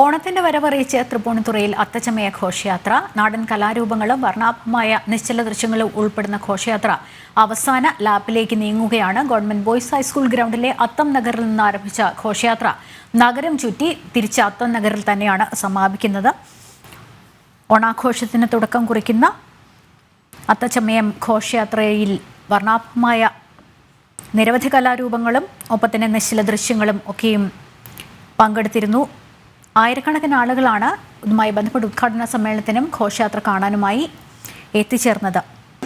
ഓണത്തിന്റെ വരവറിയിച്ച് തൃപ്പൂണിത്തുറയിൽ അത്തച്ചമയ ഘോഷയാത്ര നാടൻ കലാരൂപങ്ങളും വർണാഭമായ നിശ്ചല ദൃശ്യങ്ങളും ഉൾപ്പെടുന്ന ഘോഷയാത്ര അവസാന ലാപ്പിലേക്ക് നീങ്ങുകയാണ് ഗവൺമെന്റ് ബോയ്സ് ഹൈസ്കൂൾ ഗ്രൗണ്ടിലെ അത്തം നഗറിൽ നിന്ന് ആരംഭിച്ച ഘോഷയാത്ര. നഗരം ചുറ്റി തിരിച്ച് അത്തം നഗറിൽ തന്നെയാണ് സമാപിക്കുന്നത്. ഓണാഘോഷത്തിന് തുടക്കം കുറിക്കുന്ന അത്തച്ചമയം ഘോഷയാത്രയിൽ വർണാഭമായ നിരവധി കലാരൂപങ്ങളും ഒപ്പത്തിന് നിശ്ചല ദൃശ്യങ്ങളും ഒക്കെയും പങ്കെടുത്തിരുന്നു. ആയിരക്കണക്കിന് ആളുകളാണ് ഇതുമായി ബന്ധപ്പെട്ട് ഉദ്ഘാടന സമ്മേളനത്തിനും ഘോഷയാത്ര കാണാനുമായി എത്തിച്ചേർന്നത്.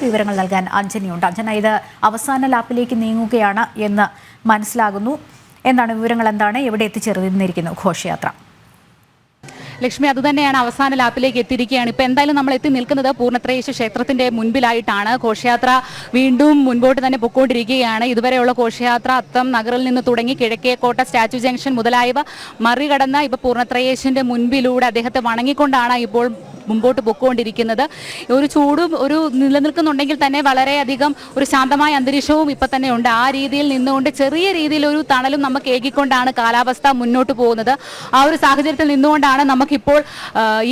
വിവരങ്ങൾ നൽകാൻ അഞ്ജനിയുണ്ട് അഞ്ജന ഇത് അവസാന ലാപ്പിലേക്ക് നീങ്ങുകയാണ് എന്ന് മനസ്സിലാകുന്നു. എന്താണ് വിവരങ്ങൾ? എന്താണ്? എവിടെ എത്തിച്ചേർന്നിരിക്കുന്നു ഘോഷയാത്ര? ലക്ഷ്മി അതുതന്നെയാണ് അവസാന ലാപ്പിലേക്ക് എത്തിയിരിക്കുകയാണ്. ഇപ്പൊ എന്തായാലും നമ്മൾ എത്തി നിൽക്കുന്നത് പൂർണത്രയേശ ക്ഷേത്രത്തിന്റെ മുൻപിലായിട്ടാണ്. ഘോഷയാത്ര വീണ്ടും മുൻപോട്ട് തന്നെ പൊക്കോണ്ടിരിക്കുകയാണ് ഇതുവരെയുള്ള ഘോഷയാത്ര അത്തം നഗറിൽ നിന്ന് തുടങ്ങി കിഴക്കേക്കോട്ട സ്റ്റാച്യു ജംഗ്ഷൻ മുതലായവ മറികടന്ന ഇപ്പൊ പൂർണത്രയേശന്റെ മുൻപിലൂടെ അദ്ദേഹത്തെ വണങ്ങിക്കൊണ്ടാണ് ഇപ്പോൾ മുമ്പോട്ട് പൊക്കോണ്ടിരിക്കുന്നത്. ഒരു ചൂടും ഒരു നിലനിൽക്കുന്നുണ്ടെങ്കിൽ തന്നെ വളരെയധികം ഒരു ശാന്തമായ അന്തരീക്ഷവും ഇപ്പം തന്നെ ഉണ്ട്. ആ രീതിയിൽ നിന്നുകൊണ്ട് ചെറിയ രീതിയിൽ ഒരു തണലും നമുക്ക് ഏകിക്കൊണ്ടാണ് കാലാവസ്ഥ മുന്നോട്ട് പോകുന്നത്. ആ ഒരു സാഹചര്യത്തിൽ നിന്നുകൊണ്ടാണ് നമുക്കിപ്പോൾ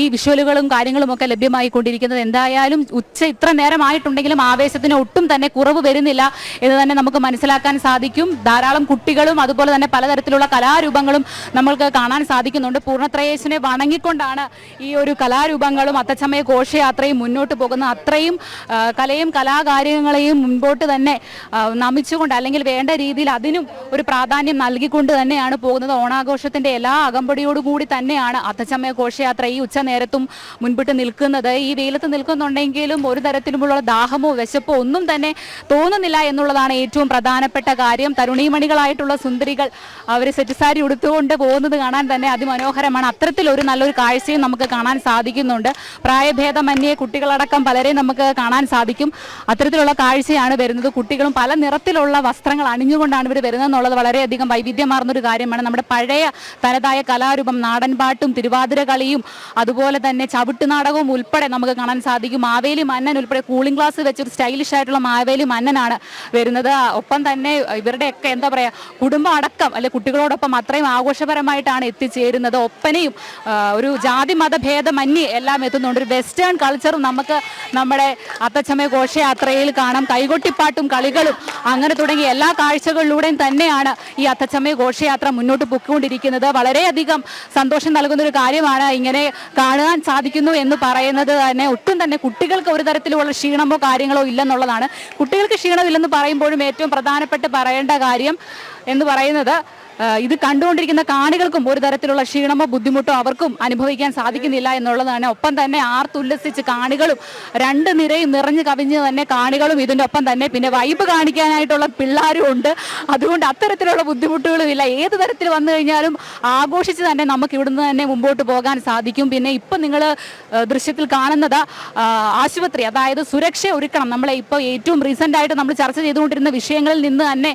ഈ വിഷ്വലുകളും കാര്യങ്ങളും ഒക്കെ ലഭ്യമായിക്കൊണ്ടിരിക്കുന്നത് എന്തായാലും ഉച്ച ഇത്ര നേരമായിട്ടുണ്ടെങ്കിലും ആവേശത്തിന് ഒട്ടും തന്നെ കുറവ് വരുന്നില്ല എന്ന് തന്നെ നമുക്ക് മനസ്സിലാക്കാൻ സാധിക്കും. ധാരാളം കുട്ടികളും അതുപോലെ തന്നെ പലതരത്തിലുള്ള കലാരൂപങ്ങളും നമ്മൾക്ക് കാണാൻ സാധിക്കുന്നുണ്ട്. പൂർണത്രയേശനെ വണങ്ങിക്കൊണ്ടാണ് ഈ ഒരു കലാരൂപങ്ങളും അത്തച്ചമയ ഘോഷയാത്രയും മുന്നോട്ട് പോകുന്ന അത്രയും കലയും കലാകാര്യങ്ങളെയും മുൻപോട്ട് തന്നെ നമിച്ചുകൊണ്ട് അല്ലെങ്കിൽ വേണ്ട രീതിയിൽ അതിനും ഒരു പ്രാധാന്യം നൽകിക്കൊണ്ട് തന്നെയാണ് പോകുന്നത്. ഓണാഘോഷത്തിന്റെ എല്ലാ അകമ്പടിയോടുകൂടി തന്നെയാണ് അത്തച്ചമയ ഘോഷയാത്ര ഈ ഉച്ച നേരത്തും മുൻപിട്ട് നിൽക്കുന്നത്. ഈ വെയിലത്ത് നിൽക്കുന്നുണ്ടെങ്കിലും ഒരു തരത്തിലുമുള്ള ദാഹമോ വിശപ്പോ ഒന്നും തന്നെ തോന്നുന്നില്ല എന്നുള്ളതാണ് ഏറ്റവും പ്രധാനപ്പെട്ട കാര്യം. തരുണീമണികളായിട്ടുള്ള സുന്ദരികൾ അവർ സെറ്റ് സാരി ഉടുത്തുകൊണ്ട് പോകുന്നത് കാണാൻ തന്നെ അതിമനോഹരമാണ്. അത്തരത്തിലൊരു നല്ലൊരു കാഴ്ചയും നമുക്ക് കാണാൻ സാധിക്കുന്നുണ്ട്. പ്രായഭേദമന്യേ കുട്ടികളടക്കം പലരെ നമുക്ക് കാണാൻ സാധിക്കും. അത്തരത്തിലുള്ള കാഴ്ചയാണ് വരുന്നത്. കുട്ടികളും പല നിറത്തിലുള്ള വസ്ത്രങ്ങൾ അണിഞ്ഞുകൊണ്ടാണ് ഇവർ വരുന്നത് എന്നുള്ളത് വളരെയധികം വൈവിധ്യമാർന്നൊരു കാര്യമാണ്. നമ്മുടെ പഴയ തനതായ കലാരൂപം നാടൻപാട്ടും തിരുവാതിര കളിയും അതുപോലെ തന്നെ ചവിട്ട് നാടകവും ഉൾപ്പെടെ നമുക്ക് കാണാൻ സാധിക്കും. മാവേലി മന്നൻ ഉൾപ്പെടെ കൂളിംഗ് ഗ്ലാസ് വെച്ചൊരു സ്റ്റൈലിഷ് ആയിട്ടുള്ള മാവേലി മന്നനാണ് വരുന്നത്. ഒപ്പം തന്നെ ഇവരുടെയൊക്കെ എന്താ പറയുക കുടുംബം അടക്കം അല്ലെ കുട്ടികളോടൊപ്പം അത്രയും ആഘോഷപരമായിട്ടാണ് എത്തിച്ചേരുന്നത്. ഒപ്പനയും ഒരു ജാതി മതഭേദമന്യേ എല്ലാം എത്തുന്നുണ്ട് ഒരു വെസ്റ്റേൺ കൾച്ചറും നമുക്ക് നമ്മുടെ അത്തച്ചമയ ഘോഷയാത്രയിൽ കാണാം. കൈകൊട്ടിപ്പാട്ടും കളികളും അങ്ങനെ തുടങ്ങിയ എല്ലാ കാഴ്ചകളിലൂടെയും തന്നെയാണ് ഈ അത്തച്ചമയ ഘോഷയാത്ര മുന്നോട്ട് പൊക്കൊണ്ടിരിക്കുന്നത് വളരെയധികം സന്തോഷം നൽകുന്ന ഒരു കാര്യമാണ് ഇങ്ങനെ കാണാൻ സാധിക്കുന്നു എന്ന് പറയുന്നത് തന്നെ. ഒട്ടും തന്നെ കുട്ടികൾക്ക് ഒരു തരത്തിലുള്ള ക്ഷീണമോ കാര്യങ്ങളോ ഇല്ലെന്നുള്ളതാണ്. കുട്ടികൾക്ക് ക്ഷീണമില്ലെന്ന് പറയുമ്പോഴും ഏറ്റവും പ്രധാനപ്പെട്ട് പറയേണ്ട കാര്യം എന്ന് പറയുന്നത് ഇത് കണ്ടുകൊണ്ടിരിക്കുന്ന കാണികൾക്കും ഒരു തരത്തിലുള്ള ക്ഷീണമോ ബുദ്ധിമുട്ടോ അവർക്കും അനുഭവിക്കാൻ സാധിക്കുന്നില്ല എന്നുള്ളതാണ്. ഒപ്പം തന്നെ ആർത്തുല്ലസിച്ച് കാണികളും രണ്ട് നിരയും നിറഞ്ഞു കവിഞ്ഞ് തന്നെ കാണികളും ഇതിന്റെ ഒപ്പം തന്നെ. പിന്നെ വൈബ് കാണിക്കാനായിട്ടുള്ള പിള്ളേരും ഉണ്ട്. അതുകൊണ്ട് അത്തരത്തിലുള്ള ബുദ്ധിമുട്ടുകളും ഇല്ല. ഏത് തരത്തിൽ വന്നു കഴിഞ്ഞാലും ആഘോഷിച്ച് തന്നെ നമുക്ക് ഇവിടുന്ന് തന്നെ മുമ്പോട്ട് പോകാൻ സാധിക്കും. പിന്നെ ഇപ്പം നിങ്ങൾ ദൃശ്യത്തിൽ കാണുന്നത് ആശുപത്രി അതായത് സുരക്ഷ ഒരുക്കണം. നമ്മളെ ഇപ്പോൾ ഏറ്റവും റീസെന്റായിട്ട് നമ്മൾ ചർച്ച ചെയ്തുകൊണ്ടിരുന്ന വിഷയങ്ങളിൽ നിന്ന് തന്നെ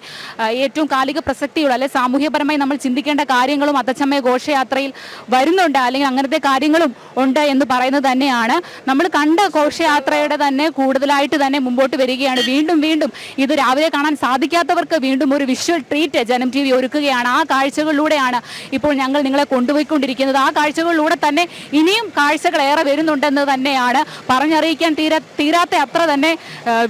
ഏറ്റവും കാലിക പ്രസക്തിയുള്ള അല്ലെ സാമൂഹ്യപരമായി നമ്മൾ ചിന്തിക്കേണ്ട കാര്യങ്ങളും അത്തച്ചമയ ഘോഷയാത്രയിൽ വരുന്നുണ്ട്. അല്ലെങ്കിൽ അങ്ങനത്തെ കാര്യങ്ങളും ഉണ്ട് എന്ന് പറയുന്നത് തന്നെയാണ്. നമ്മൾ കണ്ട ഘോഷയാത്രയുടെ തന്നെ കൂടുതലായിട്ട് തന്നെ മുമ്പോട്ട് വരികയാണ്. വീണ്ടും വീണ്ടും ഇത് രാവിലെ കാണാൻ സാധിക്കാത്തവർക്ക് വീണ്ടും ഒരു visual treat Janam T V ഒരുക്കുകയാണ്. ആ കാഴ്ചകളിലൂടെയാണ് ഇപ്പോൾ ഞങ്ങൾ നിങ്ങളെ കൊണ്ടുപോയിക്കൊണ്ടിരിക്കുന്നത്. ആ കാഴ്ചകളിലൂടെ തന്നെ ഇനിയും കാഴ്ചകൾ ഏറെ വരുന്നുണ്ടെന്ന് തന്നെയാണ് പറഞ്ഞറിയിക്കാൻ തീരാ തീരാത്ത അത്ര തന്നെ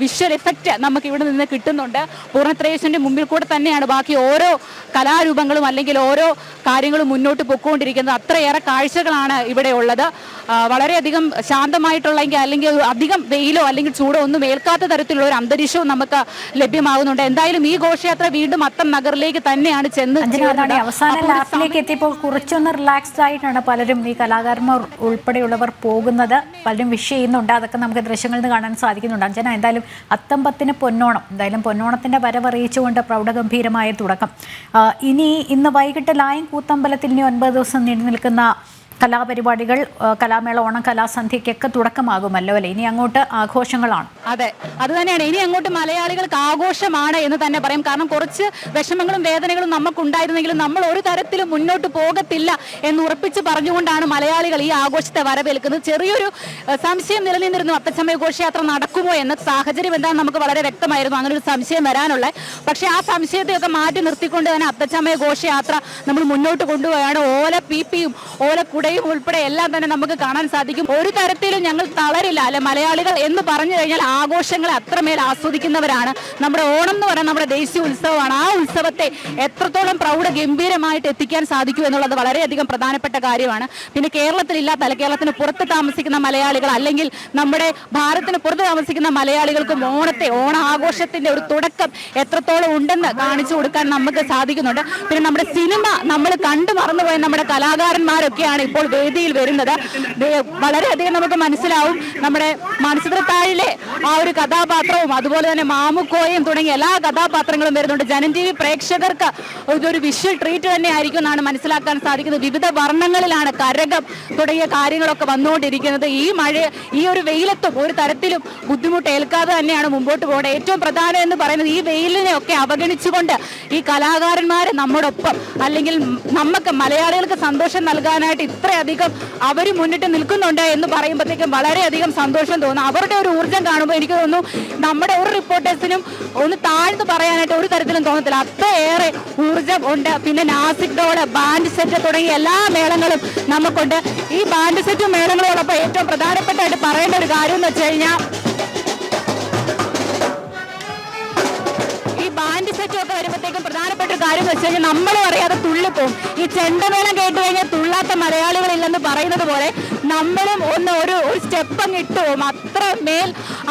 വിഷ്വൽ എഫക്റ്റ് നമുക്ക് ഇവിടെ നിന്ന് കിട്ടുന്നുണ്ട്. പൂർണത്രേശന്റെ മുമ്പിൽ കൂടെ തന്നെയാണ് ബാക്കി ഓരോ കലാരൂപങ്ങളും അല്ലെങ്കിൽ ഓരോ കാര്യങ്ങളും മുന്നോട്ട് പൊക്കോണ്ടിരിക്കുന്നത് അത്രയേറെ കാഴ്ചകളാണ് ഇവിടെ ഉള്ളത്. വളരെയധികം ശാന്തമായിട്ടുള്ള എങ്കിൽ അല്ലെങ്കിൽ അധികം വെയിലോ അല്ലെങ്കിൽ ചൂടോ ഒന്നും ഏൽക്കാത്ത തരത്തിലുള്ള ഒരു അന്തരീക്ഷവും നമുക്ക് ലഭ്യമാകുന്നുണ്ട്. എന്തായാലും ഈ ഘോഷയാത്ര വീണ്ടും അത്തം നഗറിലേക്ക് തന്നെയാണ് ചെന്ന് അവസാന ലാപ്പിലേക്ക് എത്തിയപ്പോൾ കുറച്ചൊന്ന് റിലാക്സ്ഡ് ആയിട്ടാണ് പലരും ഈ കലാകാരന്മാർ ഉൾപ്പെടെയുള്ളവർ പോകുന്നത്. പലരും വിഷ് ചെയ്യുന്നുണ്ട്. അതൊക്കെ നമുക്ക് ദൃശ്യങ്ങളിൽ നിന്ന് കാണാൻ സാധിക്കുന്നുണ്ട്. അഞ്ജന എന്തായാലും അത്തമ്പത്തിന് പൊന്നോണം എന്തായാലും പൊന്നോണത്തിന്റെ വരവറിയിച്ചുകൊണ്ട് പ്രൗഢഗംഭീരമായ തുടക്കം. ഇനി ഇന്ന് വൈകിട്ട് ലായം കൂത്തമ്പലത്തിൽ ഇനി ഒൻപത് ദിവസം നീണ്ടു നിൽക്കുന്ന കലാപരിപാടികൾ കലാമേള ഓണം കലാസന്ധ്യയ്ക്കൊക്കെ തുടക്കമാകുമല്ലോ അല്ലേ? ഇനി അങ്ങോട്ട് ആഘോഷങ്ങളാണ്. അതെ. അത് തന്നെയാണ്. ഇനി അങ്ങോട്ട് മലയാളികൾക്ക് ആഘോഷമാണ് എന്ന് തന്നെ പറയും. കാരണം കുറച്ച് വിഷമങ്ങളും വേദനകളും നമുക്കുണ്ടായിരുന്നെങ്കിലും നമ്മൾ ഒരു തരത്തിലും മുന്നോട്ട് പോകത്തില്ല എന്ന് ഉറപ്പിച്ച് പറഞ്ഞുകൊണ്ടാണ് മലയാളികൾ ഈ ആഘോഷത്തെ വരവേൽക്കുന്നത്. ചെറിയൊരു സംശയം നിലനിന്നിരുന്നു. അത്തച്ചമയ ഘോഷയാത്ര നടക്കുമോ എന്ന സാഹചര്യം എന്താണെന്ന് നമുക്ക് വളരെ വ്യക്തമായിരുന്നു. അങ്ങനെ ഒരു സംശയം വരാനുള്ള. പക്ഷേ ആ സംശയത്തെയൊക്കെ മാറ്റി നിർത്തിക്കൊണ്ട് തന്നെ അത്തച്ചമയ ഘോഷയാത്ര നമ്മൾ മുന്നോട്ട് കൊണ്ടുപോയാണ് ഓല പി പിയും ഓല കുടയും ഉൾപ്പെടെ എല്ലാം തന്നെ നമുക്ക് കാണാൻ സാധിക്കും. ഒരു തരത്തിലും ഞങ്ങൾ തളരില്ല. അല്ലെ മലയാളികൾ എന്ന് പറഞ്ഞു കഴിഞ്ഞാൽ ആഘോഷങ്ങളെ അത്രമേൽ ആസ്വദിക്കുന്നവരാണ്. നമ്മുടെ ഓണം എന്ന് പറയുന്നത് നമ്മുടെ ദേശീയ ഉത്സവമാണ്. ആ ഉത്സവത്തെ എത്രത്തോളം പ്രൗഢ ഗംഭീരമായിട്ട് എത്തിക്കാൻ സാധിക്കും എന്നുള്ളത് വളരെയധികം പ്രധാനപ്പെട്ട കാര്യമാണ്. പിന്നെ കേരളത്തിലില്ലാത്ത തല കേരളത്തിന് പുറത്ത് താമസിക്കുന്ന മലയാളികൾ അല്ലെങ്കിൽ നമ്മുടെ ഭാരതത്തിന് പുറത്ത് താമസിക്കുന്ന മലയാളികൾക്കും ഓണത്തെ ഓണ ആഘോഷത്തിന്റെ ഒരു തുടക്കം എത്രത്തോളം ഉണ്ടെന്ന് കാണിച്ചു കൊടുക്കാൻ നമുക്ക് സാധിക്കുന്നുണ്ട്. പിന്നെ നമ്മുടെ സിനിമ നമ്മൾ കണ്ടു മറന്നുപോയ നമ്മുടെ കലാകാരന്മാരൊക്കെയാണ് ഇപ്പോൾ വേദിയിൽ വരുന്നത്. വളരെയധികം നമുക്ക് മനസ്സിലാവും നമ്മുടെ മനസ്സിലത്താഴിലെ ആ ഒരു കഥാപാത്രവും അതുപോലെ തന്നെ മാമുക്കോയും തുടങ്ങിയ എല്ലാ കഥാപാത്രങ്ങളും വരുന്നുണ്ട്. ജനം ടി വി പ്രേക്ഷകർക്ക് ഇതൊരു വിഷ്വൽ ട്രീറ്റ് തന്നെ ആയിരിക്കും എന്നാണ് മനസ്സിലാക്കാൻ സാധിക്കുന്നത്. വിവിധ വർണങ്ങളിലാണ് കരകം തുടങ്ങിയ കാര്യങ്ങളൊക്കെ വന്നുകൊണ്ടിരിക്കുന്നത്. ഈ മഴ ഈ ഒരു വെയിലത്തും ഒരു തരത്തിലും ബുദ്ധിമുട്ട് ഏൽക്കാതെ തന്നെയാണ് മുമ്പോട്ട് പോകേണ്ടത്. ഏറ്റവും പ്രധാനം എന്ന് പറയുന്നത് ഈ വെയിലിനെ ഒക്കെ അവഗണിച്ചുകൊണ്ട് ഈ കലാകാരന്മാരെ നമ്മോടൊപ്പം അല്ലെങ്കിൽ നമുക്ക് മലയാളികൾക്ക് സന്തോഷം നൽകാനായിട്ട് ഇത്രയധികം അവർ മുന്നിട്ട് നിൽക്കുന്നുണ്ട് എന്ന് പറയുമ്പോഴത്തേക്കും വളരെയധികം സന്തോഷം തോന്നും. അവരുടെ ഒരു ഊർജം കാണുമ്പോൾ എനിക്ക് തോന്നുന്നു നമ്മുടെ ഒരു റിപ്പോർട്ടേഴ്സിനും ഒന്ന് താഴ്ന്നു പറയാനായിട്ട് ഒരു തരത്തിലും തോന്നത്തില്ല. അത്രയേറെ ഊർജം ഉണ്ട്. പിന്നെ നാസിക് ഡോൾ ബാൻഡ് സെറ്റ് തുടങ്ങിയ എല്ലാ മേളങ്ങളും നമുക്കുണ്ട്. ഈ ബാൻഡ് സെറ്റും മേളങ്ങളോടൊപ്പം ഏറ്റവും പ്രധാനപ്പെട്ടായിട്ട് പറയേണ്ട ഒരു കാര്യം എന്ന് വെച്ച് കഴിഞ്ഞാൽ ബാൻഡ് സെറ്റും ഒക്കെ വരുമ്പോഴത്തേക്കും പ്രധാനപ്പെട്ട ഒരു കാര്യം എന്ന് വെച്ച് കഴിഞ്ഞാൽ നമ്മളും അറിയാതെ തുള്ളിപ്പോവും ഈ ചെണ്ടമേളം കേട്ട് കഴിഞ്ഞാൽ തുള്ളാത്ത മലയാളികളില്ലെന്ന് പറയുന്നത് പോലെ നമ്മളും ഒന്ന് ഒരു സ്റ്റെപ്പ് അങ്ങ് ഇട്ടുപോകും അത്ര മേൽ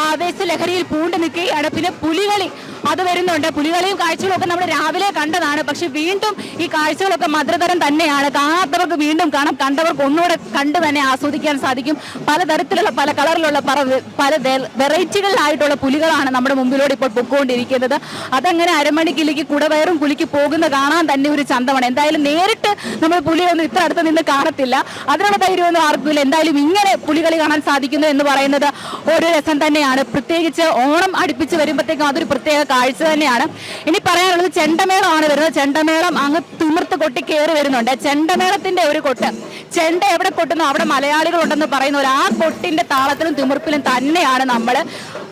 ആവേശ ലഹരിയിൽ പൂണ്ടു നിൽക്കുകയാണ്. പിന്നെ പുലികളി അത് വരുന്നുണ്ട്. പുലികളിയും കാഴ്ചകളും ഒക്കെ നമ്മൾ രാവിലെ കണ്ടതാണ്. പക്ഷെ വീണ്ടും ഈ കാഴ്ചകളൊക്കെ മധുരതരം തന്നെയാണ്. കാണാത്തവർക്ക് വീണ്ടും കാണാം. കണ്ടവർക്ക് ഒന്നുകൂടെ കണ്ട് തന്നെ ആസ്വദിക്കാൻ സാധിക്കും. പലതരത്തിലുള്ള പല കളറിലുള്ള പല വെറൈറ്റികളിലായിട്ടുള്ള പുലികളാണ് നമ്മുടെ മുമ്പിലൂടെ ഇപ്പോൾ പൊക്കോണ്ടിരിക്കുന്നത്. അതങ്ങനെ അരമണിക്കിലേക്ക് കുടവയറും കുലിക്ക് പോകുന്ന കാണാൻ തന്നെ ഒരു ചന്തമാണ്. എന്തായാലും നേരിട്ട് നമ്മൾ പുലിയൊന്നും ഇത്ര അടുത്ത് നിന്ന് കാണത്തില്ല. അതിനുള്ള ധൈര്യമൊന്നും ആർക്കുമില്ല എന്തായാലും ഇങ്ങനെ പുലികളി കാണാൻ സാധിക്കുന്നു എന്ന് പറയുന്നത് ഒരു രസം തന്നെയാണ്. പ്രത്യേകിച്ച് ഓണം അടുപ്പിച്ച് വരുമ്പോഴത്തേക്കും അതൊരു പ്രത്യേക കാഴ്ച തന്നെയാണ്. ഇനി പറയാനുള്ളത് ചെണ്ടമേളമാണ് വരുന്നത്. ചെണ്ടമേളം അങ്ങ് തിമിർത്ത് കൊട്ടി കയറി വരുന്നുണ്ട്. ചെണ്ടമേളത്തിന്റെ ഒരു കൊട്ട്. ചെണ്ട എവിടെ കൊട്ടുന്നു അവിടെ മലയാളികൾ ഉണ്ടെന്ന് പറയുന്ന ഒരു ആ കൊട്ടിന്റെ താളത്തിലും തിമിർപ്പിലും തന്നെയാണ് നമ്മൾ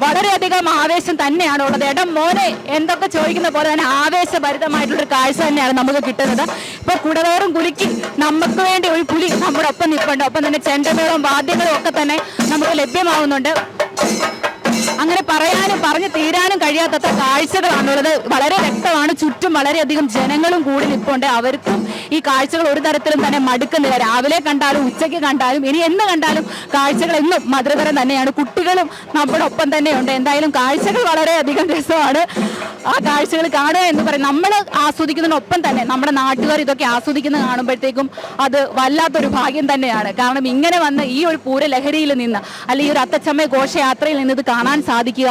വളരെയധികം ആവേശം തന്നെയാണ് ഉള്ളത്. എടം മോനെ എന്തൊക്കെ ചോദിക്കുന്ന പോലെ തന്നെ ആവേശഭരിതമായിട്ടുള്ളൊരു കാഴ്ച തന്നെയാണ് നമുക്ക് കിട്ടുന്നത്. ഇപ്പൊ കുടവേറും കുലിക്ക് നമുക്ക് വേണ്ടി ഒരു പുലി നമ്മുടെ ഒപ്പം നിൽപ്പുണ്ട്. ഒപ്പം തന്നെ ചെണ്ടമേളവും വാദ്യങ്ങളും ഒക്കെ തന്നെ നമുക്ക് ലഭ്യമാവുന്നുണ്ട്. അങ്ങനെ പറയാനും പറഞ്ഞു തീരാനും കഴിയാത്തത്ര കാഴ്ചകളാണുള്ളത് വളരെ വ്യക്തമാണ്. ചുറ്റും വളരെയധികം ജനങ്ങളും കൂടി നിൽപ്പുണ്ട് അവർക്കും ഈ കാഴ്ചകൾ ഒരു തരത്തിലും തന്നെ മടുക്കുന്നില്ല. രാവിലെ കണ്ടാലും ഉച്ചയ്ക്ക് കണ്ടാലും ഇനി എന്ന് കണ്ടാലും കാഴ്ചകൾ എന്നും മധുരതരം തന്നെയാണ്. കുട്ടികളും നമ്മുടെ ഒപ്പം തന്നെയുണ്ട്. എന്തായാലും കാഴ്ചകൾ വളരെയധികം രസമാണ്. ആ കാഴ്ചകൾ കാണുക എന്ന് പറയും. നമ്മൾ ആസ്വദിക്കുന്നതിനൊപ്പം തന്നെ നമ്മുടെ നാട്ടുകാർ ഇതൊക്കെ ആസ്വദിക്കുന്നത് കാണുമ്പോഴത്തേക്കും അത് വല്ലാത്തൊരു ഭാഗ്യം തന്നെയാണ്. കാരണം ഇങ്ങനെ വന്ന് ഈ ഒരു പൂര ലഹരിയിൽ നിന്ന് അല്ലെങ്കിൽ ഈ ഒരു അത്തച്ചമ്മ ഘോഷയാത്രയിൽ നിന്ന് ഇത് കാണാൻ സാധിക്കുക.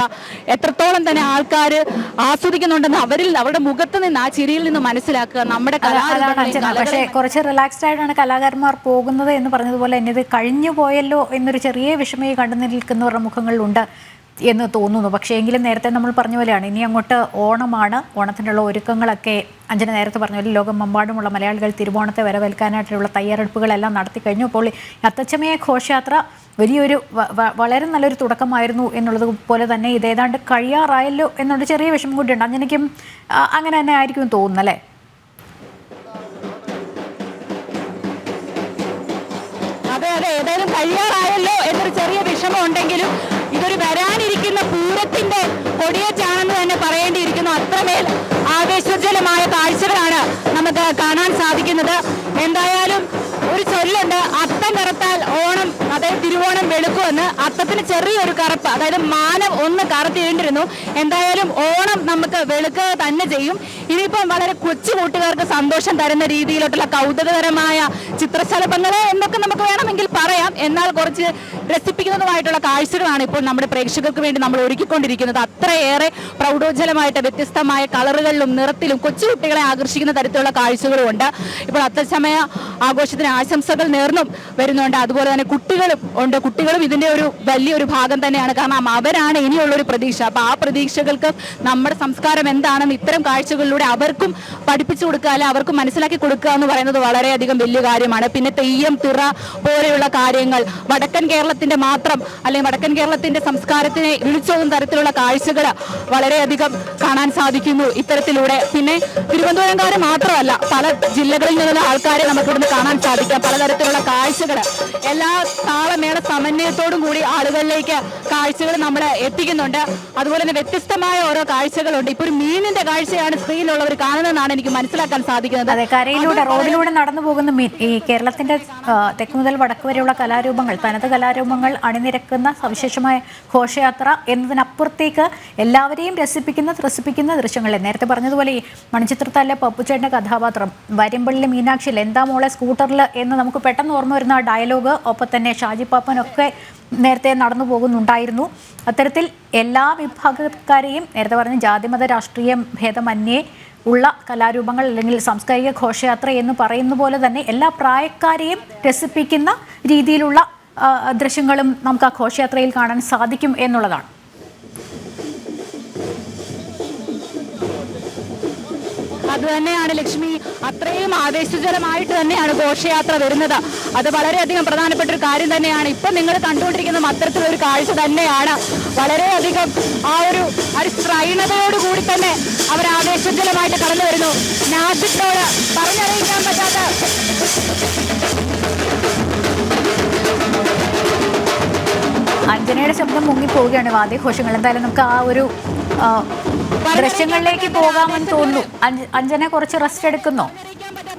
എത്രത്തോളം തന്നെ ആൾക്കാർ ആസ്വദിക്കുന്നുണ്ടെന്ന് അവരിൽ അവരുടെ മുഖത്ത് നിന്ന് ആ ചിരിയിൽ നിന്ന് മനസ്സിലാക്കുക. നമ്മുടെ പക്ഷേ കുറച്ച് റിലാക്സ്ഡ് ആയിട്ടാണ് കലാകാരന്മാർ പോകുന്നത് എന്ന് പറഞ്ഞതുപോലെ തന്നെ ഇത് കഴിഞ്ഞു പോയല്ലോ എന്നൊരു ചെറിയ വിഷമയെ കണ്ടു നിൽക്കുന്നവരുടെ മുഖങ്ങളിലുണ്ട് എന്ന് തോന്നുന്നു. പക്ഷേ എങ്കിലും നേരത്തെ നമ്മൾ പറഞ്ഞ പോലെയാണ്. ഇനി അങ്ങോട്ട് ഓണമാണ്. ഓണത്തിനുള്ള ഒരുക്കങ്ങളൊക്കെ അഞ്ജന നേരത്തെ പറഞ്ഞ പോലെ ലോകമെമ്പാടുമുള്ള മലയാളികൾ തിരുവോണത്തെ വരവേൽക്കാനായിട്ടുള്ള തയ്യാറെടുപ്പുകളെല്ലാം നടത്തി കഴിഞ്ഞു. അപ്പോൾ ഈ അത്തച്ചമയ ഘോഷയാത്ര വലിയൊരു വളരെ നല്ലൊരു തുടക്കമായിരുന്നു എന്നുള്ളത് പോലെ തന്നെ ഇത് ഏതാണ്ട് കഴിയാറായല്ലോ എന്നുള്ള ചെറിയ വിഷമം കൂടിയുണ്ട് അങ്ങനെയും അങ്ങനെ തന്നെ ആയിരിക്കും തോന്നുന്നല്ലേ അതെ അതെ ഏതായാലും കഴിയാറായല്ലോ എന്നൊരു ചെറിയ വിഷമം ഉണ്ടെങ്കിലും ഇതൊരു വരാനിരിക്കുന്ന പൂരത്തിന്റെ കൊടിയേറ്റാണെന്ന് തന്നെ പറയേണ്ടിയിരിക്കുന്നു. അത്രമേൽ ആവേശോജ്വലമായ കാഴ്ചകളാണ് നമുക്ക് കാണാൻ സാധിക്കുന്നത്. എന്തായാലും ഒരു ചൊല്ലുണ്ട് അതായത് തിരുവോണം വെളുക്കുമെന്ന് അത്തത്തിന് ചെറിയൊരു കറുപ്പ് അതായത് മാനം ഒന്ന് കറുത്തിരുണ്ടിരുന്നു എന്തായാലും ഓണം നമുക്ക് വെളുക്കുക തന്നെ ചെയ്യും. ഇനിയിപ്പം വളരെ കൊച്ചു കൂട്ടുകാർക്ക് സന്തോഷം തരുന്ന രീതിയിലോട്ടുള്ള കൗതുകകരമായ ചിത്രശലഭങ്ങളെ എന്നൊക്കെ നമുക്ക് വേണമെങ്കിൽ പറയാം. എന്നാൽ കുറച്ച് രസിപ്പിക്കുന്നതുമായിട്ടുള്ള കാഴ്ചകളാണ് ഇപ്പോൾ നമ്മുടെ പ്രേക്ഷകർക്ക് വേണ്ടി നമ്മൾ ഒരുക്കിക്കൊണ്ടിരിക്കുന്നത്. അത്രയേറെ പ്രൗഢോജ്വലമായിട്ട് വ്യത്യസ്തമായ കളറുകളിലും നിറത്തിലും കൊച്ചു കുട്ടികളെ ആകർഷിക്കുന്ന തരത്തിലുള്ള കാഴ്ചകളും ഉണ്ട്. ഇപ്പോൾ അത്തച്ചമയ ആഘോഷത്തിന് ആശംസകൾ നേർന്നും വരുന്നുണ്ട്. അതുപോലെ തന്നെ കുട്ടികളും ഉണ്ട്. കുട്ടികളും ഇതിന്റെ ഒരു വലിയൊരു ഭാഗം തന്നെയാണ്. കാരണം അവരാണ് ഇനിയുള്ളൊരു പ്രതീക്ഷ. അപ്പോൾ ആ പ്രതീക്ഷകൾക്ക് നമ്മുടെ സംസ്കാരം എന്താണെന്ന് ഇത്തരം കാഴ്ചകളിലൂടെ അവർക്കും പഠിപ്പിച്ചു കൊടുക്കുക അല്ലെ അവർക്കും മനസ്സിലാക്കി കൊടുക്കുക എന്ന് പറയുന്നത് വളരെയധികം വലിയ കാര്യമാണ്. പിന്നെ തെയ്യം തിറ പോലെയുള്ള കാര്യങ്ങൾ വടക്കൻ കേരളത്തിന്റെ മാത്രം അല്ലെങ്കിൽ വടക്കൻ കേരളത്തിന്റെ സംസ്കാരത്തിനെ വിളിച്ചോതും തരത്തിലുള്ള കാഴ്ചകൾ വളരെയധികം കാണാൻ സാധിക്കുന്നു ഇത്തരത്തിലൂടെ. പിന്നെ തിരുവനന്തപുരംകാരെ മാത്രമല്ല പല ജില്ലകളിൽ നിന്നുള്ള ആൾക്കാരെ നമുക്ക് ഇവിടുന്ന് കാണാൻ സാധിക്കാം. പലതരത്തിലുള്ള കാഴ്ചകൾ എല്ലാ താളമേള സമന്വയത്തോടും കൂടി ആളുകളിലേക്ക് കാഴ്ചകൾ നമ്മൾ എത്തിക്കുന്നുണ്ട്. അതുപോലെ തന്നെ വ്യത്യസ്തമായ ഓരോ കാഴ്ചകളുണ്ട്. ഇപ്പൊ ഒരു മീനിന്റെ കാഴ്ചയാണ് സ്ക്രീനിലുള്ളവർ കാണുന്നതെന്നാണ് എനിക്ക് മനസ്സിലാക്കാൻ സാധിക്കുന്നത്. അതെ കരയിലൂടെ റോഡിലൂടെ നടന്നു പോകുന്ന ഈ കേരളത്തിന്റെ തെക്ക് മുതൽ വടക്ക് വരെയുള്ള കലാരൂപങ്ങൾ തനത് കലാരൂപങ്ങൾ അണിനിരക്കുന്ന സവിശേഷമായ ഘോഷയാത്ര എന്നതിനപ്പുറത്തേക്ക് എല്ലാവരെയും രസിപ്പിക്കുന്ന ത്രസിപ്പിക്കുന്ന ദൃശ്യങ്ങളെ നേരത്തെ പറഞ്ഞതുപോലെ ഈ മണിച്ചിത്രത്താലെ പപ്പുച്ചേട്ടന്റെ കഥാപാത്രം വരിമ്പള്ളി മീനാക്ഷിയിൽ എന്താ മോളെ സ്കൂട്ടറിൽ എന്ന് നമുക്ക് പെട്ടെന്ന് ഓർമ്മ വരുന്ന ആ ഡയലോഗ് ഒപ്പം തന്നെ ഷാജി പാപ്പനൊക്കെ നേരത്തെ നടന്നു പോകുന്നുണ്ടായിരുന്നു. അത്തരത്തിൽ എല്ലാ വിഭാഗക്കാരെയും നേരത്തെ പറഞ്ഞ ജാതിമത രാഷ്ട്രീയ ഭേദമന്യേ ഉള്ള കലാരൂപങ്ങൾ അല്ലെങ്കിൽ സാംസ്കാരിക ഘോഷയാത്ര എന്ന് പറയുന്ന പോലെ തന്നെ എല്ലാ പ്രായക്കാരെയും രസിപ്പിക്കുന്ന രീതിയിലുള്ള ദൃശ്യങ്ങളും നമുക്ക് ആ ഘോഷയാത്രയിൽ കാണാൻ സാധിക്കും എന്നുള്ളതാണ്. അത് തന്നെയാണ് ലക്ഷ്മി. അത്രയും ആവേശജലമായിട്ട് തന്നെയാണ് ഘോഷയാത്ര വരുന്നത്. അത് വളരെയധികം പ്രധാനപ്പെട്ട ഒരു കാര്യം തന്നെയാണ്. ഇപ്പം നിങ്ങൾ കണ്ടുകൊണ്ടിരിക്കുന്ന അത്തരത്തിലൊരു കാഴ്ച തന്നെയാണ്. വളരെയധികം ആ ഒരു ഒരു സ്ത്രൈണതയോട് കൂടി തന്നെ അവർ ആവേശജലമായിട്ട് കടന്നു വരുന്നു. നാസിക്കോട് പറഞ്ഞറിയിക്കാൻ പറ്റാത്ത അഞ്ജനയുടെ ശബ്ദം മുങ്ങിപ്പോവുകയാണ് വാദ്യഘോഷങ്ങൾ. എന്തായാലും നമുക്ക് ആ ഒരു ദൃശ്യങ്ങളിലേക്ക് പോകാമെന്ന് തോന്നുന്നു. അഞ്ജനെ കുറച്ച് റെസ്റ്റ് എടുക്കുന്നു.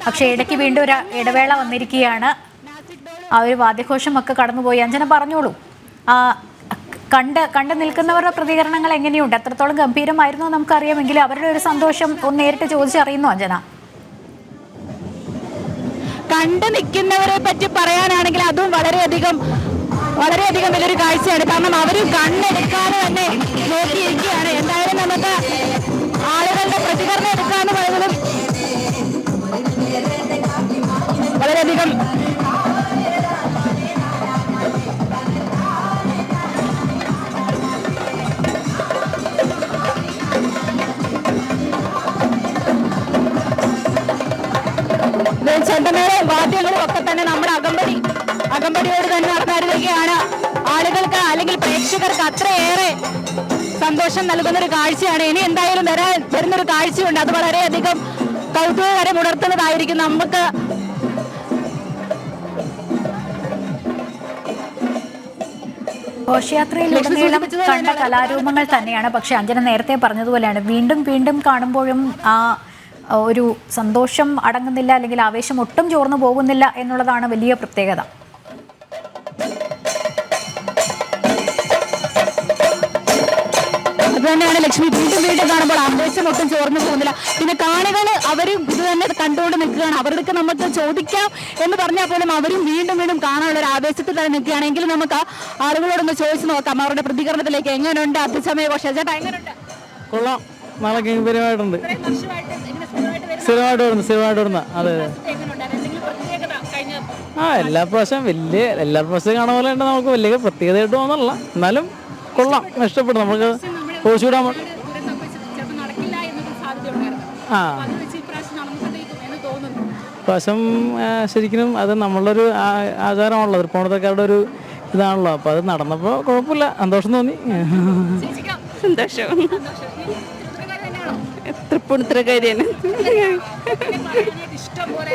പക്ഷേ ഇടയ്ക്ക് വീണ്ടും ഒരു ഇടവേള വന്നിരിക്കുകയാണ്. ആ ഒരു വാദ്യഘോഷമൊക്കെ കടന്നുപോയി. അഞ്ജന പറഞ്ഞോളൂ. കണ്ട് കണ്ട് നിൽക്കുന്നവരുടെ പ്രതികരണങ്ങൾ എങ്ങനെയുണ്ട്? എത്രത്തോളം ഗംഭീരമായിരുന്നു നമുക്കറിയാമെങ്കിൽ അവരുടെ ഒരു സന്തോഷം ഒന്ന് നേരിട്ട് ചോദിച്ചറിയുന്നു അഞ്ജന. കണ്ടു നിൽക്കുന്നവരെ പറ്റി പറയാനാണെങ്കിൽ അതും വളരെയധികം വളരെയധികം വലിയൊരു കാഴ്ചയാണ്. കാരണം അവർ കണ്ണെടുക്കാതെ തന്നെ നോക്കിയിരിക്കുകയാണ്. എന്തായാലും നമുക്ക് ആളുകളുടെ പ്രതികരണം എടുക്കാന്ന് പറയുന്നത് വളരെയധികം ചെണ്ടമേളവും വാദ്യങ്ങളും ഒക്കെ തന്നെ നമ്മുടെ അകമ്പടി അകമ്പടിയോട് തന്നെ നടന്നിരിക്കുകയാണ് ആളുകൾക്ക് അല്ലെങ്കിൽ പ്രേക്ഷകർക്ക് അത്രയേറെ സന്തോഷം നൽകുന്ന ഒരു കാഴ്ചയാണ്. ഇനി എന്തായാലും വരാൻ വരുന്നൊരു കാഴ്ചയുണ്ട്. അത് വളരെയധികം കൗതുകകരം ഉണർത്തുന്നതായിരിക്കും നമുക്ക്. ഘോഷയാത്രയിലുടനീളം കണ്ട കലാരൂപങ്ങൾ തന്നെയാണ്. പക്ഷെ അഞ്ജന നേരത്തെ പറഞ്ഞതുപോലെയാണ്. വീണ്ടും വീണ്ടും കാണുമ്പോഴും ആ ഒരു സന്തോഷം അടങ്ങുന്നില്ല അല്ലെങ്കിൽ ആവേശം ഒട്ടും ചോർന്നു പോകുന്നില്ല എന്നുള്ളതാണ് വലിയ പ്രത്യേകത. അത് ലക്ഷ്മി വീണ്ടും വീണ്ടും കാണുമ്പോൾ ആവേശം ഒട്ടും ചോർന്നു പോകുന്നില്ല. പിന്നെ കാണികൾ അവരും ഇത് തന്നെ കണ്ടുകൊണ്ട് നിൽക്കുകയാണ്. അവർക്ക് നമുക്ക് ചോദിക്കാം എന്ന് പറഞ്ഞാൽ പോലും അവരും വീണ്ടും വീണ്ടും കാണാനുള്ള ഒരു ആവേശത്തിൽ തന്നെ നിൽക്കുകയാണെങ്കിൽ നമുക്ക് ആളുകളോടൊന്ന് ചോദിച്ചു നോക്കാം. അവരുടെ പ്രതികരണത്തിലേക്ക് എങ്ങനെയുണ്ട് അത്യസമയ ഘോഷ ചേട്ടാ എങ്ങനെയുണ്ട് കൊള്ളാം. നല്ല ഗംഭീരമായിട്ടുണ്ട്. സ്ഥിരമായിട്ട് വരുന്ന സ്ഥിരമായിട്ട് വരുന്നു അതെ ആ എല്ലാ പ്രാവശ്യം വലിയ എല്ലാ പ്രാവശ്യം കാണാൻ പോലെ നമുക്ക് വലിയ പ്രത്യേകതയായിട്ട് തോന്നല്ല. എന്നാലും കൊള്ളാം. ഇഷ്ടപ്പെടും. നമുക്ക് ഒഴിച്ചുവിടാൻ പ- നടക്കില്ല എന്നൊരു സാധ്യത ഉണ്ടായിരുന്നു ആ. പ്രാവശ്യം ശരിക്കും അത് നമ്മളൊരു ആചാരമാണല്ലോ. തൃപ്പൂണിത്തക്കാരുടെ ഒരു ഇതാണല്ലോ. അപ്പോൾ അത് നടന്നപ്പോൾ കുഴപ്പമില്ല. സന്തോഷം തോന്നി. സന്തോഷം. തൃപ്പൂണിത്തരക്കാരിയാണ് ഇഷ്ടം പോലെ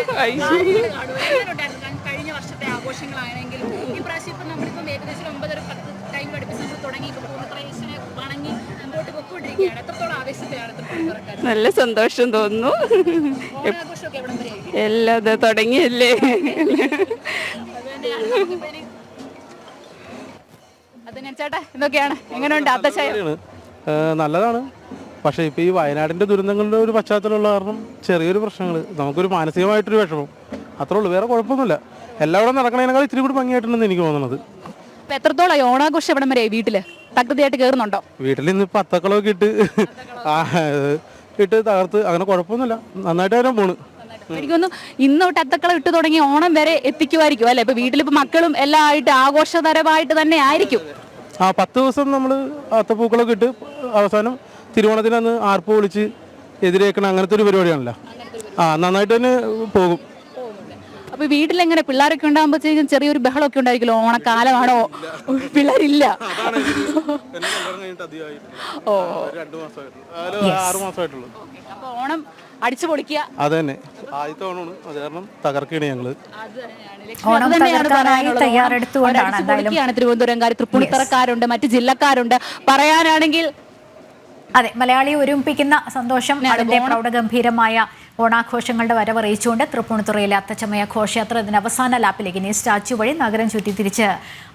കഴിഞ്ഞ വർഷത്തെ ആഘോഷങ്ങളാണെങ്കിലും ഈ പ്രാവശ്യം ഇപ്പം നമ്മളിപ്പം ഏകദേശം ഒമ്പതര പത്ത് ടൈം അടുപ്പിച്ച് നമ്മൾ എത്രത്തോളം ആവേശത്തിലാണ് നല്ല സന്തോഷം തോന്നുന്നു. എല്ലാം ഇത് തുടങ്ങിയല്ലേ? ചേട്ടാ എന്തൊക്കെയാണ്? എങ്ങനെയുണ്ട് അത്തച്ചയ ആണ്. നല്ലതാണ്. പക്ഷേ ഇപ്പോൾ ഈ വയനാടിന്റെ ദുരന്തങ്ങളുടെ ഒരു പശ്ചാത്തലമുള്ള കാരണം ചെറിയൊരു പ്രശ്നങ്ങൾ നമുക്കൊരു മാനസികമായിട്ടൊരു വിഷമം. അത്രേ ഉള്ളൂ. വേറെ കുഴപ്പമൊന്നുമില്ല. എല്ലാവരും നടക്കണേനേക്കാൾ ഇത്തിരി കൂടി ഭംഗിയായിട്ടുണ്ടെന്ന് എനിക്ക് തോന്നുന്നത്. ഇപ്പൊ എത്രത്തോളം ഓണാഘോഷം എവിടം വരെ വീട്ടിൽ? തകൃതിയായിട്ട് കയറുന്നുണ്ടോ വീട്ടിൽ ഇന്ന് പത്തക്കളൊക്കെ ഇട്ട് ഇട്ട് തകർത്ത്. അങ്ങനെ കുഴപ്പമൊന്നുമില്ല. നന്നായിട്ട് വരാൻ പോണ്. എനിക്കൊന്ന് ഇന്ന് തൊട്ട് അത്തക്കളം ഇട്ട് തുടങ്ങി ഓണം വരെ എത്തിക്കുമായിരിക്കും. അല്ലെ? ഇപ്പൊ വീട്ടിലിപ്പോ മക്കളും എല്ലാം ആയിട്ട് ആഘോഷതരമായിട്ട് തന്നെ ആയിരിക്കും. ആ പത്ത് ദിവസം നമ്മൾ അത്തപ്പൂക്കളൊക്കെ ഇട്ട് അവസാനം തിരുവോണത്തിന് അന്ന് ആർപ്പ് വിളിച്ച് എതിരേക്കണം അങ്ങനത്തെ ഒരു പരിപാടിയാണല്ലോ. ആ നന്നായിട്ട് തന്നെ പോകും. അപ്പൊ വീട്ടിലെങ്ങനെ പിള്ളേരൊക്കെ ഉണ്ടാകുമ്പോഴത്തേക്കും ചെറിയൊരു ബഹളമൊക്കെ ഉണ്ടായിരിക്കുമല്ലോ? ഓണക്കാലമാണോ? പിള്ളേരില്ല. ഓ. അപ്പൊ ഓണം അടിച്ചു പൊളിക്കുക. അത് തന്നെ. ആദ്യത്തെ ഓണമാണ്. അത് കാരണം തകർക്കുകയാണ് ഞങ്ങൾ. ഓണം തകർക്കാനായി. തയ്യാറെടുത്തുകൊണ്ടാണ് തിരുവനന്തപുരംകാർ തൃപ്പൂണിത്തറക്കാരുണ്ട് മറ്റു ജില്ലക്കാരുണ്ട്. പറയാനാണെങ്കിൽ അതെ മലയാളിയെ ഒരുമിപ്പിക്കുന്ന സന്തോഷം അതിന്റെ പ്രൗഢഗംഭീരമായ ഓണാഘോഷങ്ങളുടെ വരവറിയിച്ചുകൊണ്ട് തൃപ്പൂണിത്തുറയിലെ അത്തച്ചമയ ഘോഷയാത്ര ഇതിന് അവസാന ലാപ്പിലേക്ക് ഇനി സ്റ്റാച്യു വഴി നഗരം ചുറ്റി തിരിച്ച്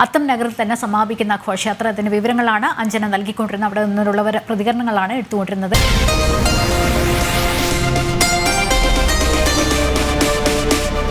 അത്തം നഗറിൽ തന്നെ സമാപിക്കുന്ന ഘോഷയാത്ര. ഇതിന് വിവരങ്ങളാണ് അഞ്ജന നൽകിക്കൊണ്ടിരുന്നത്. അവിടെ നിന്നുള്ളവർ പ്രതികരണങ്ങളാണ് എടുത്തുകൊണ്ടിരുന്നത്.